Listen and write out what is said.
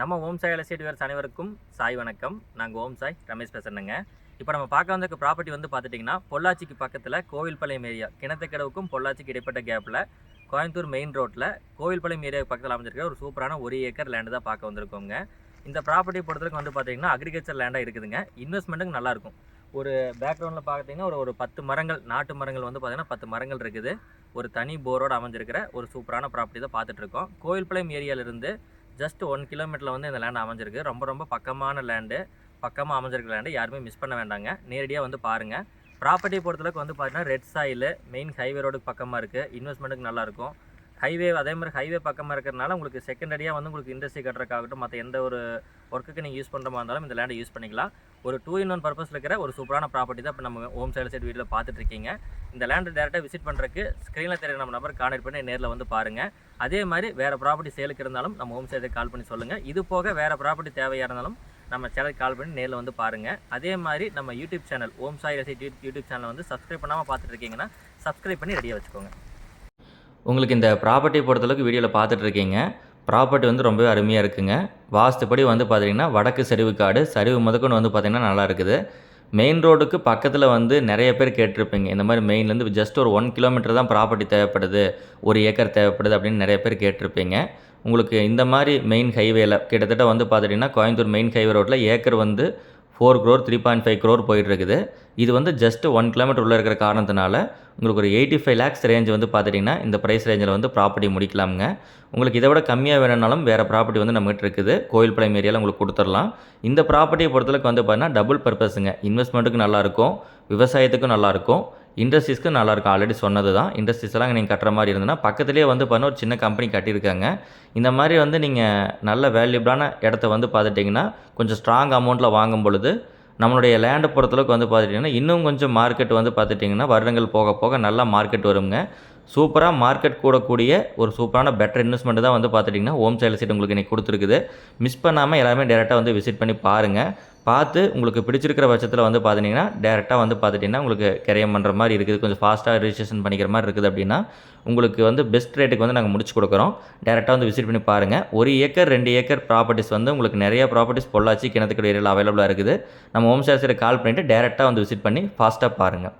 நம்ம ஓம் சாய் எலசிட்டி வேர்ஸ் அனைவருக்கும் சாய் வணக்கம். நாங்கள் ஓம் சாய் ரமேஷ் பேசுகிறேங்க இப்போ நம்ம பார்க்க வந்திருக்க ப்ராப்பர்ட்டி வந்து பார்த்துட்டிங்கன்னா பொள்ளாச்சிக்கு பக்கத்தில் கோவில்பாளையம் ஏரியா கிணத்துக்கடவுக்கும் பொள்ளாச்சிக்கு இடைப்பட்ட கேப்பில் கோயம்புத்தூர் மெயின் ரோட்டில் கோவில்பாளையம் ஏரியா பக்கத்தில் அமைஞ்சிருக்கிற ஒரு சூப்பரான ஒரு ஏக்கர் லேண்டு தான் பார்க்க வந்திருக்கோங்க. இந்த ப்ராப்பர்ட்டி பொறுத்தவரைக்கும் வந்து பார்த்தீங்கன்னா அக்ரிகல்ச்சர் லேண்டாக இருக்குதுங்க. இன்வெஸ்ட்மெண்ட்டுக்கு நல்லாயிருக்கும் ஒரு பேக்ரவுண்டில் பார்த்தீங்கன்னா ஒரு ஒரு பத்து மரங்கள் நாட்டு மரங்கள் வந்து பார்த்திங்கன்னா பத்து மரங்கள் இருக்குது. ஒரு தனி போரோடு அமைஞ்சிருக்கிற ஒரு சூப்பரான ப்ராப்பர்ட்டி தான் பார்த்துட்ருக்கோம் கோவில்பாளையம் ஏரியாவிலிருந்து ஜஸ்ட் ஒன் கிலோமீட்டரில் வந்து இந்த லேண்ட் அமைஞ்சிருக்கு. ரொம்ப ரொம்ப பக்கமான லேண்டு பக்கமாக அமைஞ்சிருக்க லேண்டு யாருமே மிஸ் பண்ண வேண்டாங்க. நேரடியாக வந்து பாருங்கள் ப்ராப்பர்ட்டியை பொறுத்தளவுக்கு வந்து பார்த்தீங்கன்னா ரெட் சாயில் மெயின் ஹைவே ரோடுக்கு பக்கமாக இருக்குது இன்வெஸ்ட்மெண்ட்டுக்கு நல்லாயிருக்கும் ஹைவே அதே மாதிரி ஹைவே பக்கமாக இருக்கிறனால உங்களுக்கு செகண்டரியாக வந்து உங்களுக்கு இண்டஸ்ட்ரி கட்டுறதுக்காகட்டும் மற்ற எந்த ஒரு ஒர்க்குக்கு நீங்கள் யூஸ் பண்ணுற மாதிரி இருந்தாலும் இந்த லேண்டை யூஸ் பண்ணிக்கலாம். ஒரு டூ இன் ஒன் பர்பஸில் இருக்கிற ஒரு சூப்பரான ப்ராப்பர்ட்டி தான் இப்போ நம்ம ஹோம் சேல் சைடு வீட்டில் பார்த்துட்டு இருக்கீங்க. இந்த லேண்டை டேரெக்டாக விசிட் பண்ணுறதுக்கு ஸ்க்ரீனில் தெரிய நம்ம நம்பர் கான்டெக்ட் பண்ணி நேரில் வந்து பாருங்கள் அதே மாதிரி வேறு ப்ராப்பர்ட்டி சேலுக்கு இருந்தாலும் நம்ம ஹோம் சைடுக்கு கால் பண்ணி சொல்லுங்கள் இது போக வேறு ப்ராப்பர்ட்டி தேவையாக இருந்தாலும் நம்ம சேனலுக்கு கால் பண்ணி நேரில் வந்து பாருங்கள் அதே மாதிரி நம்ம யூடியூப் சேனல் ஓம் சாய் ரசி யூடியூப் சேனல் வந்து சப்ஸ்கிரைப் பண்ணாமல் பார்த்துட்டு இருக்கீங்கன்னா சப்ஸ்கிரைப் பண்ணி ரெடியாக வச்சுக்கோங்க. உங்களுக்கு இந்த ப்ராப்பர்ட்டி பொறுத்தளவுக்கு வீடியோவில் பார்த்துட்டு இருக்கீங்க ப்ராப்பர்ட்டி வந்து ரொம்பவே அருமையாக இருக்குங்க. வாஸ்துப்படி வந்து பார்த்தீங்கன்னா வடக்கு சரிவு காடு சரிவு முதற்கொண்டு வந்து பார்த்திங்கன்னா நல்லா இருக்குது. மெயின் ரோடுக்கு பக்கத்தில் வந்து நிறைய பேர் கேட்டிருப்பீங்க. இந்த மாதிரி மெயின்லேருந்து ஜஸ்ட் ஒரு ஒன் கிலோமீட்டர் தான் ப்ராப்பர்ட்டி தேவைப்படுது. ஒரு ஏக்கர் தேவைப்படுது அப்படின்னு நிறைய பேர் கேட்டிருப்பீங்க. உங்களுக்கு இந்த மாதிரி மெயின் ஹைவேல கிட்டத்தட்ட வந்து பார்த்துட்டிங்கன்னா கோயம்புத்தூர் மெயின் ஹைவே ரோட்டில் ஏக்கர் வந்து four crore three point five crore போயிட்டுருக்குது. இது வந்து ஜஸ்ட் ஒன் கிலோமீட்டர் உள்ளே இருக்கிற காரணத்தினால உங்களுக்கு ஒரு எயிட்டி ஃபைவ் லேக்ஸ் ரேஞ்ச் வந்து பார்த்துட்டிங்கன்னா இந்த ப்ரைஸ் ரேஞ்சில் வந்து ப்ராப்பர்ட்டி முடிக்கலாமுங்க. உங்களுக்கு இதை விட கம்மியாக வேணும்னாலும் வேறு ப்ராப்பர்ட்டி வந்து நம்மகிட்ட இருக்குது. கோயில்பாளையம் ஏரியாவில் உங்களுக்கு கொடுத்துடலாம். இந்த ப்ராப்பர்ட்டியை பொறுத்தளவுக்கு வந்து பார்த்தீங்கன்னா டபுள் பர்பஸுங்க இன்வெஸ்ட்மெண்ட்டுக்கு நல்லாயிருக்கும் விவசாயத்துக்கும் நல்லாயிருக்கும் இண்டஸ்ட்ரீஸ்க்கு நல்லாயிருக்கும். ஆல்ரெடி சொன்னது தான் இண்டஸ்ட்ரீஸ் எல்லாம் நீங்கள் கட்டுற மாதிரி இருந்ததுன்னா பக்கத்துலேயே வந்து பண்ண ஒரு சின்ன கம்பெனி கட்டியிருக்காங்க. இந்த மாதிரி வந்து நீங்கள் நல்ல வேல்யூபிளான இடத்த வந்து பார்த்துட்டிங்கன்னா கொஞ்சம் ஸ்ட்ராங் அமௌண்ட்டில் வாங்கும் பொழுது நம்மளுடைய லேண்டை பொறுத்தளவுக்கு வந்து பார்த்துட்டிங்கன்னா இன்னும் கொஞ்சம் மார்க்கெட் வந்து பார்த்துட்டிங்கன்னா வருடங்கள் போக போக நல்லா மார்க்கெட் வருங்க. சூப்பராக மார்க்கெட் கூடக்கூடிய ஒரு சூப்பரான பெட்டர் இன்வெஸ்ட்மெண்ட் தான் வந்து பார்த்துட்டிங்கன்னா ஹோம் சேல் சீட் உங்களுக்கு இன்றைக்கி கொடுத்துருக்குது. மிஸ் பண்ணாமல் எல்லாருமே டேரெக்டாக வந்து விசிட் பண்ணி பாருங்கள் பார்த்து உங்களுக்கு பிடிச்சிருக்கிற பட்சத்தில் வந்து பார்த்தீங்கன்னா டேரெக்டாக வந்து பார்த்துட்டிங்கன்னா உங்களுக்கு கரையம் பண்ணுற மாதிரி இருக்குது. கொஞ்சம் ஃபாஸ்ட்டாக ரிஜிஸ்ட்ரேஷன் பண்ணிக்கிற மாதிரி இருக்குது அப்படின்னா உங்களுக்கு வந்து பெஸ்ட் ரேட்டுக்கு வந்து நாங்கள் முடிச்சு கொடுக்குறோம். டேரெக்டாக வந்து விசிட் பண்ணி பாருங்கள் ஒரு ஏக்கர் ரெண்டு ஏக்கர் ப்ராப்பர்ட்டிஸ் வந்து உங்களுக்கு நிறைய ப்ராப்பர்ட்டிஸ் பொள்ளாச்சி கிணத்துக்கு ஏரியாவில் அவைலபிளாக இருக்குது. நம்ம ஹோம் சேல்ஸில் கால் பண்ணிவிட்டு டேரெக்டாக வந்து விசிட் பண்ணி ஃபாஸ்ட்டாக பாருங்கள்